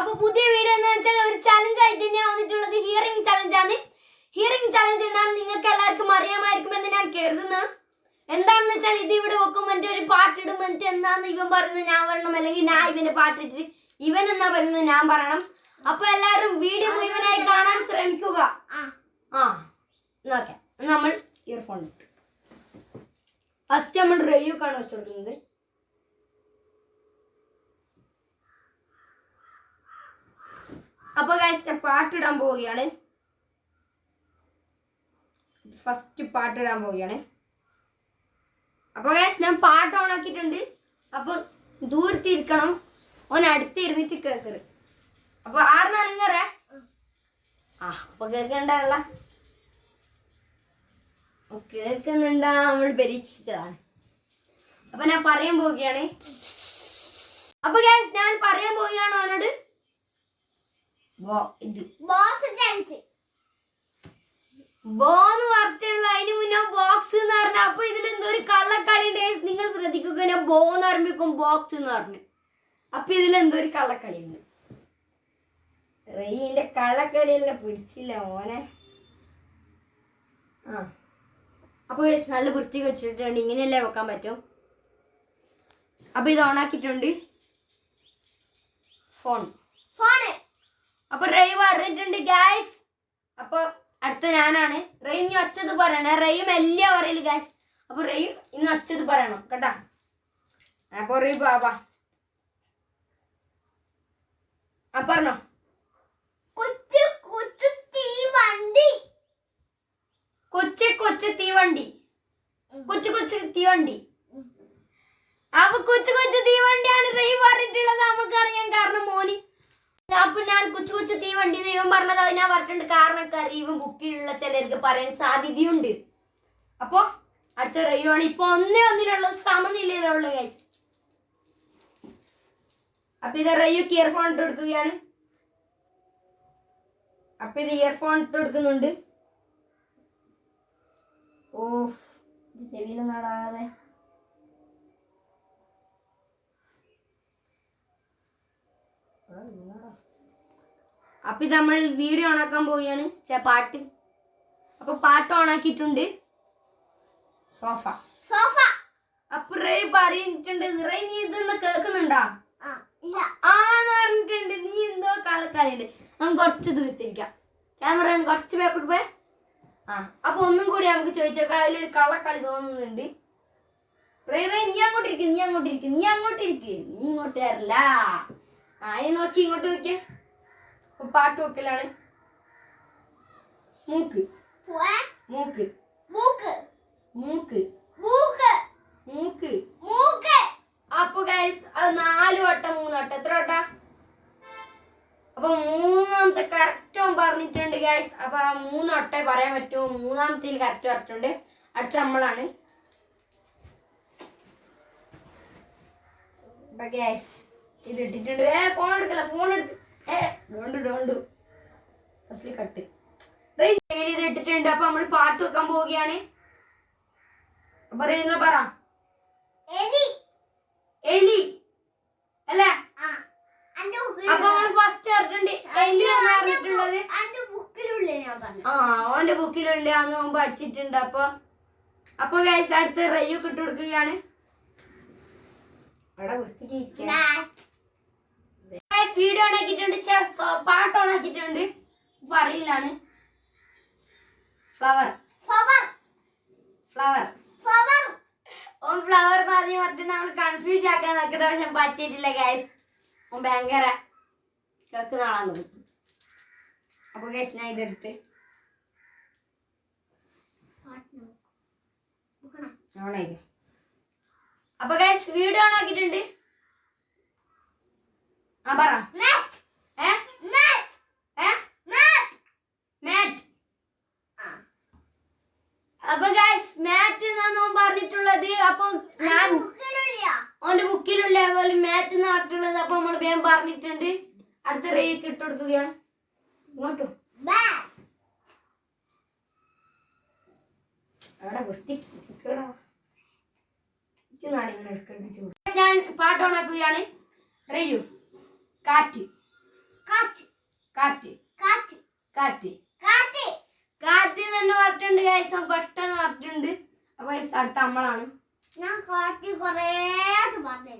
അപ്പൊ പുതിയ വീഡിയോ എന്ന് വെച്ചാൽ ഒരു ചലഞ്ച് ആയിട്ട് തന്നെയാണ് വന്നിട്ടുള്ളത്. ഹിയറിംഗ് ചലഞ്ച് ആണ്. ഹിയറിംഗ് ചലഞ്ച് എന്താണ് നിങ്ങൾക്ക് എല്ലാവർക്കും അറിയാമായിരിക്കും എന്ന് ഞാൻ കരുതുന്നു. എന്താണെന്ന് വെച്ചാൽ ഇത് ഇവിടെ വെക്കും എന്റെ ഒരു പാട്ടിടും എന്നിട്ട് എന്താന്ന് ഇവൻ പറയുന്നത് ഞാൻ പറയണം അല്ലെങ്കിൽ ഞാൻ ഇവന്റെ പാട്ടിട്ടിട്ട് ഇവൻ എന്നാ പറയുന്നത് ഞാൻ പറയണം. അപ്പൊ എല്ലാവരും വീഡിയോ മുഴുവനായി കാണാൻ ശ്രമിക്കുക. ആ നോക്കാം. നമ്മൾ ഇയർഫോൺ ഫസ്റ്റ് നമ്മൾ റെയ്യൂക്കാണ് വെച്ചു കൊടുക്കുന്നത് അപ്പൊ ഗൈസ് പാട്ടിടാൻ പോവുകയാണ്. ഫസ്റ്റ് പാട്ടിടാൻ പോവുകയാണ്. അപ്പൊ ഗൈസ് ഞാൻ പാട്ട് ഓൺ ആക്കിയിട്ടുണ്ട്. അപ്പൊ ദൂരത്തിരിക്കണം. ഓൻ അടുത്ത് ഇരുന്നിട്ട് കേക്കറ് അപ്പൊ ആടുന്ന ആ അപ്പൊ കേൾക്കണ്ടല്ല കേൾക്കുന്നുണ്ടാ നമ്മൾ പരീക്ഷിച്ചതാണ്. അപ്പൊ ഞാൻ പറയാൻ പോവുകയാണ്. അപ്പൊ ഗൈസ് ഞാൻ പറയാൻ പോവുകയാണ് അവനോട് ബോ- ഇത് ബോസ് ചാൻസ് ബോന്ന് പറഞ്ഞിട്ടുള്ള അതിന് മുന്നേ ബോക്സ് എന്ന് പറഞ്ഞ. അപ്പൊ ഇതിൽ എന്തോ ഒരു കള്ളക്കളി ഉണ്ട്. നിങ്ങൾ ശ്രദ്ധിക്കുക. ഞാൻ ബോ എന്ന് ആരംഭിക്കും ബോക്സ് എന്ന് പറഞ്ഞു. അപ്പൊ ഇതിൽ എന്തോ ഒരു കള്ളക്കളി ഉണ്ട്. റെയിന്റെ കള്ളക്കളിയെല്ലാം പിടിച്ചില്ല ഓനെ ആ. അപ്പൊ guys, നല്ല വൃത്തിക്ക് വെച്ചിട്ടുണ്ട്. ഇങ്ങനെയല്ലേ വെക്കാൻ പറ്റും? അപ്പൊ ഇത് ഓണാക്കിയിട്ടുണ്ട് ഫോൺ ഫോണ് അപ്പൊ റെയ് പറഞ്ഞിട്ടുണ്ട് ഗായ്സ് അപ്പൊ അടുത്ത ഞാനാണ്. റെയ് ഇനി ഒച്ചത് പറയണേ. റെയ് മെല്ലിയ പറയൽ ഗായ്സ് അപ്പൊ റെയ് ഇന്ന് ഒച്ചത് പറയണം കേട്ടാ? അപ്പൊ റെയ് ബാബാ ആ പറഞ്ഞോ. കൊച്ചു കൊച്ചു തീവണ്ടി കൊച്ചു കൊച്ചു തീവണ്ടി കൊച്ചു കൊച്ചു തീവണ്ടി അപ്പൊ കൊച്ചു കൊച്ചു തീവണ്ടിയാണ് റെയ് പറഞ്ഞിട്ടുള്ളത്. നമുക്കറിയാം കാരണം മോന് അപ്പൊ ഞാൻ കൊച്ചു കൊച്ചു തീവണ്ടി ഇവൻ പറഞ്ഞത് ഞാൻ പറഞ്ഞിട്ടുണ്ട്. കാരണം ഇവൻ ബുക്കിലുള്ള ചിലർക്ക് പറയാൻ സാധ്യതയുണ്ട്. അപ്പൊ അടുത്ത റെയ്യു ആണ് ഇപ്പൊ ഒന്നേ ഒന്നിലുള്ള സമനിലയിലുള്ള ഗൈസ് അപ്പൊ ഇത് റെയ്യുക്ക് ഇയർഫോൺ ഇട്ട് കൊടുക്കുകയാണ്. അപ്പൊ ഇത് ഇയർഫോൺ ഇട്ട് കൊടുക്കുന്നുണ്ട്. ഓഫ്. ഇത് അപ്പൊ ഇത് നമ്മൾ വീഡിയോ ഓണാക്കാൻ പോവുകയാണ്. ചെ പാട്ട്. അപ്പൊ പാട്ട് ഓണാക്കിയിട്ടുണ്ട് സോഫ. സോഫ. അപ്പൊ റേ പറഞ്ഞിട്ടുണ്ട് റേ നീ ഇതൊന്ന് കേൾക്കുന്നുണ്ടാ? ആന്ന് പറഞ്ഞിട്ടുണ്ട്. നീ എന്തോ കളക്കളിയുണ്ട് നമുക്ക് കുറച്ച് ദൂരത്തിരിക്കാം. ക്യാമറ കുറച്ച് പേക്കോട്ട് പോയെ. ആ അപ്പൊ ഒന്നും കൂടി നമുക്ക് ചോദിച്ചേക്കാം അതിലൊരു കള്ളക്കളി തോന്നുന്നുണ്ട്. റേ റേ നീ അങ്ങോട്ട് ഇരിക്കും നീ അങ്ങോട്ട് ഇരിക്കും നീ അങ്ങോട്ട് ഇരിക്ക്. നീ ഇങ്ങോട്ട് വരല്ല. ആ നോക്കി ഇങ്ങോട്ട് നോക്കിയ. പാട്ട് വെക്കലാണ്. മൂക്ക്. മൂക്ക്. മൂക്ക്. മൂക്ക്. മൂക്ക്. മൂക്ക്. മൂക്ക്. അപ്പൊ ഗൈസ് അത് നാല് വട്ടം മൂന്ന് വട്ടം. എത്ര വട്ടം? അപ്പൊ മൂന്നാമത്തെ കറക്റ്റും പറഞ്ഞിട്ടുണ്ട് ഗൈസ് അപ്പൊ ആ മൂന്ന് വട്ടേ പറയാൻ പറ്റുമോ? മൂന്നാമത്തെ കറക്റ്റ് പറഞ്ഞിട്ടുണ്ട്. അടുത്ത നമ്മളാണ്. ഗൈസ് ഇത് ഇട്ടിട്ടുണ്ട്. ഏ ഫോൺ എടുക്കല ഫോൺ എടുത്ത്. ഡോണ്ട് ഡോണ്ട് ഫസ്റ്റിൽ കട്ട് ഇത് ഇട്ടിട്ടുണ്ട്. അപ്പൊ നമ്മൾ പാട്ട് വെക്കാൻ പോവുകയാണ്. അപ്പൊ പറയുന്ന പറ. എലി. എലി. അല്ലേ? അപ്പൊ നമ്മൾ ഫസ്റ്റ് അറിഞ്ഞിട്ടുണ്ട് എലി എന്ന് പറഞ്ഞിട്ടുള്ളത്? ആ ഓന്റെ ബുക്കിലുള്ള അന്ന് മുമ്പ് പഠിച്ചിട്ടുണ്ട്. അപ്പൊ അപ്പൊ അടുത്ത് റയ്യൊക്കെ ഇട്ട് കൊടുക്കുകയാണ്. അവിടെ വൃത്തിക്ക് ഇരിക്കാൻ ഗൈസ് വീഡിയോ ഓണാക്കിയിട്ടുണ്ട് ചെസ് പാട്ട് ഓൺ ആക്കിയിട്ടുണ്ട് പറയില്ലാണ് ഫ്ലവർ ഫ്ലവർ ഫ്ലവർ ഫ്ലവർ ഓൻ ഫ്ലവർ എന്ന് പറഞ്ഞ് പറഞ്ഞിട്ട് നമ്മൾ കൺഫ്യൂസ് ആക്കാൻ നോക്കുന്നത് പക്ഷെ പറ്റിയിട്ടില്ല ഗൈസ് ഓൻ ഭയങ്കര കേൾക്കുന്ന ആളാന്ന് തോന്നുന്നു അപ്പൊ ഗൈസ് ഞാൻ ഇതെടുത്ത്. അപ്പൊ ഗൈസ് വീഡിയോ ഓൺ ആക്കിയിട്ടുണ്ട് ആ പറ. മാറ്റ് ഏ? മാറ്റ് ഏ? മാറ്റ് മാറ്റ് ആ. അപ്പൊ ഗൈസ് മാറ്റ് എന്നാണ് ഓൻ പറഞ്ഞിട്ടുള്ളത്. അപ്പൊ ഞാൻ ഓന്റെ ബുക്കിലുള്ള പോലെ മാറ്റ് എന്ന് പറഞ്ഞിട്ടുള്ളത്. അപ്പൊ നമ്മൾ വേഗം പറഞ്ഞിട്ടുണ്ട്. അടുത്ത റേക്ക് ഇട്ട് കൊടുക്കുകയാണ്. ഇങ്ങോട്ടും. അവിടെ വൃത്തിക്ക് ഇരിക്കടാ. ഇരിക്കുന്നാണ് ഇങ്ങനെ എടുക്കേണ്ട ചൂട്. ഞാൻ പാട്ട് ഓണാക്കുകയാണ്. റെയ്യു കാറ്റ്. കാറ്റ്. കാറ്റ്. കാറ്റ്. കാറ്റ്. കാറ്റ്. കാറ്റ് തന്നെ പറഞ്ഞിട്ടുണ്ട് ഗൈസ് പെട്ടെന്ന് പറഞ്ഞിട്ടുണ്ട് അപ്പൊ അടുത്ത നമ്മളാണ്. ഞാൻ കാറ്റ് കൊറേ പറഞ്ഞു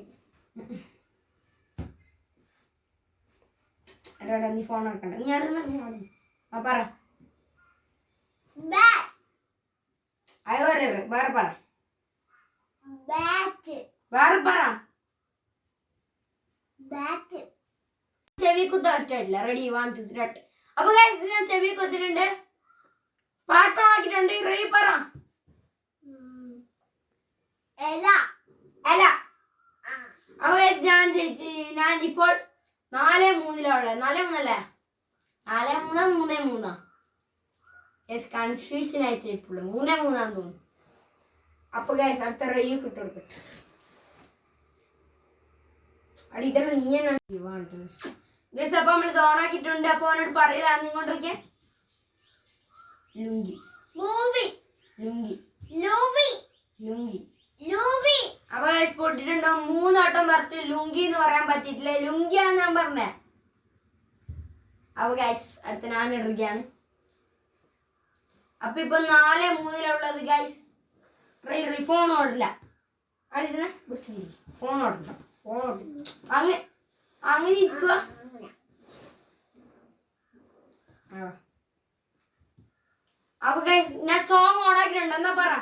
എടാ, നീ ഫോൺ എടുക്കണ്ട. നീ അടുന്ന് ആ പറ. അത് വേറെ വേറെ പറ. വേറെ പറ. ബാറ്റ് ചെവി റെഡി വൺ ടു ത്രീ അട്ട് അപ്പൊ ഗൈസ് ഞാൻ ചെവി കൊത്തിട്ടുണ്ട് പാട്ട് ഓണാക്കിട്ടുണ്ട് റെഡി പറ. അപ്പൊ ഗൈസ് ഞാൻ ചേച്ചി ഞാൻ ഇപ്പോൾ നാല് മൂന്നിലാ ഉള്ളത്. നാല് മൂന്നല്ലേ? നാല് മൂന്ന് മൂന്ന് മൂന്നാ? യെസ് കൺഫ്യൂഷൻ ആയിട്ട് ഇപ്പോൾ മൂന്ന് മൂന്നാന്ന് തോന്നുന്നു. അപ്പൊ ഗൈസ് അടുത്ത റെയ്യു കിട്ടും അടി ഇതെല്ലാം നീ തന്നെ ഗൈസ് അപ്പൊ നമ്മൾ ഇത് ഓണാക്കിയിട്ടുണ്ട്. അപ്പൊ അവനോട് പറയില്ല നിങ്ങോട്ട് നോക്കിയേ. ലുങ്കി. മൂവി ലുങ്കി. ലൂവി ലുങ്കി. ലൂവി അപ്പൊ ഗൈസ് പൊട്ടിട്ടുണ്ടോ? മൂന്നോട്ടം പറഞ്ഞു ലുങ്കി എന്ന് പറയാൻ പറ്റിയിട്ടില്ല. ലുങ്കിയാണ് ഞാൻ പറഞ്ഞേ. അപ്പൊ ഗൈസ് അടുത്ത ഞാൻ ഇടുകയാണ് അപ്പൊ ഇപ്പൊ നാല് മൂന്നിലുള്ളത് ഗൈസ് ഫോൺ ഓടില്ല. അടിക്കുന്ന ഫോൺ ഓടണ്ട ഫോൺ ഓടില്ല. അങ്ങനെ അങ്ങനെ ഇരിക്കുക. അപ്പൊ ഞാൻ സോങ് ഓണാക്കിയിട്ടുണ്ട് എന്നാ പറ.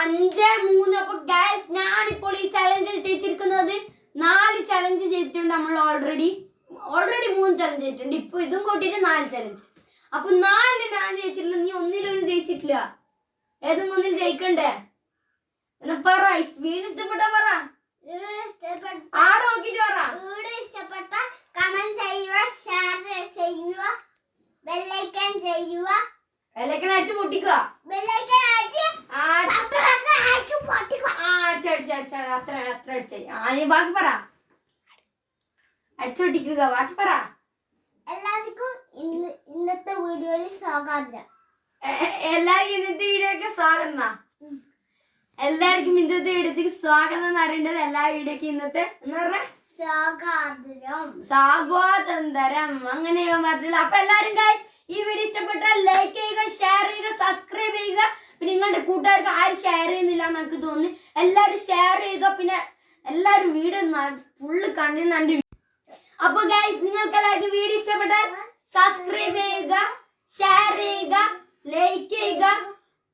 അഞ്ച് മൂന്ന് അപ്പൊ ഗൈസ് ഞാനിപ്പോൾ ഈ ചലഞ്ചിൽ ജയിച്ചിരിക്കുന്നത് നാല് ചലഞ്ച് ചെയ്തിട്ടുണ്ട് നമ്മൾ ഓൾറെഡി ഓൾറെഡി മൂന്ന് ചലഞ്ച് ചെയ്തിട്ടുണ്ട്. ഇപ്പൊ ഇതും കൂട്ടിയിട്ട് നാല് ചലഞ്ച് അപ്പൊ നാലിന് ഞാൻ ജയിച്ചിട്ടില്ല നീ ഒന്നിലൊന്നും ജയിച്ചിട്ടില്ല. ഏതും ഒന്നിൽ ജയിക്കണ്ടേ? എന്നാ പറ വീട് ഇഷ്ടപ്പെട്ട പറ? ആടെ നോക്കിട്ട് പറ. ഇഷ്ടപ്പെട്ട കമന്റ് ചെയ്യുക ഷെയർ ചെയ്യുക ബെല്ലൈക്കൻ ചെയ്യുക. വിലക്കണ അടിച്ച് പൊട്ടിക്കുക. ബെല്ലൈക്കൻ അടിച്ച് ആ, അപ്പുറത്ത് അടിച്ച് പൊട്ടിക്കുക. ആ, അടിച്ച് അടിച്ച് അടിച്ച് അത്ര അത്ര അടിച്ച്. ആ നീ ബാക്കി പറ. അടിച്ചു പൊട്ടിക്കുക ബാക്കി പറ. ഇന്ന് ഇന്നത്തെ വീഡിയോയിൽ സ്വാഗതം. എല്ലാവർക്കും ഇന്നത്തെ വീഡിയോക്ക് സ്വാഗതം. എല്ലാവർക്കും ഇന്നത്തെ വീഡിയോക്ക് സ്വാഗതം എന്ന് അറിയേണ്ടത് എല്ലാ വീഡിയോക്ക് ഇന്നത്തെ എന്ന് പറഞ്ഞ? സ്വാഗതം. സ്വാഗതന്തരം. അങ്ങനെ പറഞ്ഞിട്ടുള്ള. അപ്പൊ എല്ലാരും ഗൈസ് ഈ വീഡിയോ ഇഷ്ടപ്പെട്ടാൽ ലൈക്ക് ചെയ്യുക ഷെയർ ചെയ്യുക സബ്സ്ക്രൈബ് ചെയ്യുക. പിന്നെ നിങ്ങളുടെ കൂട്ടുകാർക്ക് ആരും ഷെയർ ചെയ്യുന്നില്ല എന്ന് എനിക്ക് തോന്നുന്നു. എല്ലാരും ഷെയർ ചെയ്യുക. പിന്നെ എല്ലാവരും വീഡിയോ ഫുള്ള് കണ്ടിരുന്ന അപ്പൊ ഗൈസ് നിങ്ങൾക്ക് എല്ലാവർക്കും വീഡിയോ ഇഷ്ടപ്പെട്ടാൽ സബ്സ്ക്രൈബ് ചെയ്യുക ഷെയർ ചെയ്യുക ലൈക്ക് ചെയ്യുക.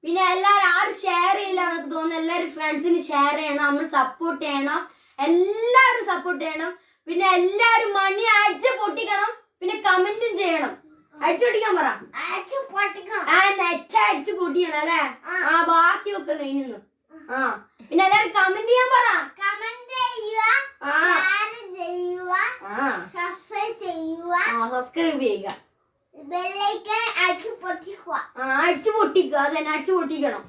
പിന്നെ എല്ലാവരും ആരും ഷെയർ ചെയ്യില്ല എന്നൊക്കെ തോന്നുന്നു. എല്ലാവരും ഫ്രണ്ട്സിന് ഷെയർ ചെയ്യണം നമ്മൾ സപ്പോർട്ട് ചെയ്യണം. എല്ലാവരും സപ്പോർട്ട് ചെയ്യണം. പിന്നെ എല്ലാവരും മണി അടിച്ച് പൊട്ടിക്കണം. പിന്നെ കമന്റും ചെയ്യണം. അടിച്ചു പൊട്ടിക്കാൻ പറ. അടിച്ച് പൊട്ടിക്കണം. ആ നെറ്റ് അടിച്ച് പൊട്ടിക്കണം അല്ലേ? ആ. ആ ബാക്കി ഒക്കെ കഴിഞ്ഞു ആ. പിന്നെ എല്ലാരും കമന്റ് ചെയ്യാൻ പറ. കമന്റ് ചെയ്യുക ആ. ഷെയർ ചെയ്യുക ആ. സബ്സ്ക്രൈബ് ചെയ്യുക. സബ്സ്ക്രൈബ് ചെയ്യുക. ബെല്ലൈക്കൻ അടിച്ച് പൊട്ടിക്കുക. ആ അടിച്ചു പൊട്ടിക്കുക. അതന്നെ അടിച്ചു പൊട്ടിക്കണം.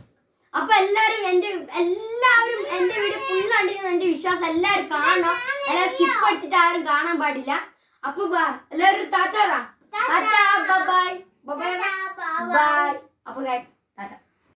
അപ്പൊ എല്ലാരും എന്റെ എല്ലാവരും എന്റെ വീട് ഫുൾ കണ്ടിരുന്ന എന്റെ വിശ്വാസം എല്ലാവരും കാണണം. എല്ലാവരും സ്കിപ്പ് അടിച്ചിട്ട് ആരും കാണാൻ പാടില്ല. അപ്പൊ ബാ എല്ലാവരും tata bye bye bye. Bye അപ്പൊ ഗൈസ് ടാറ്റ.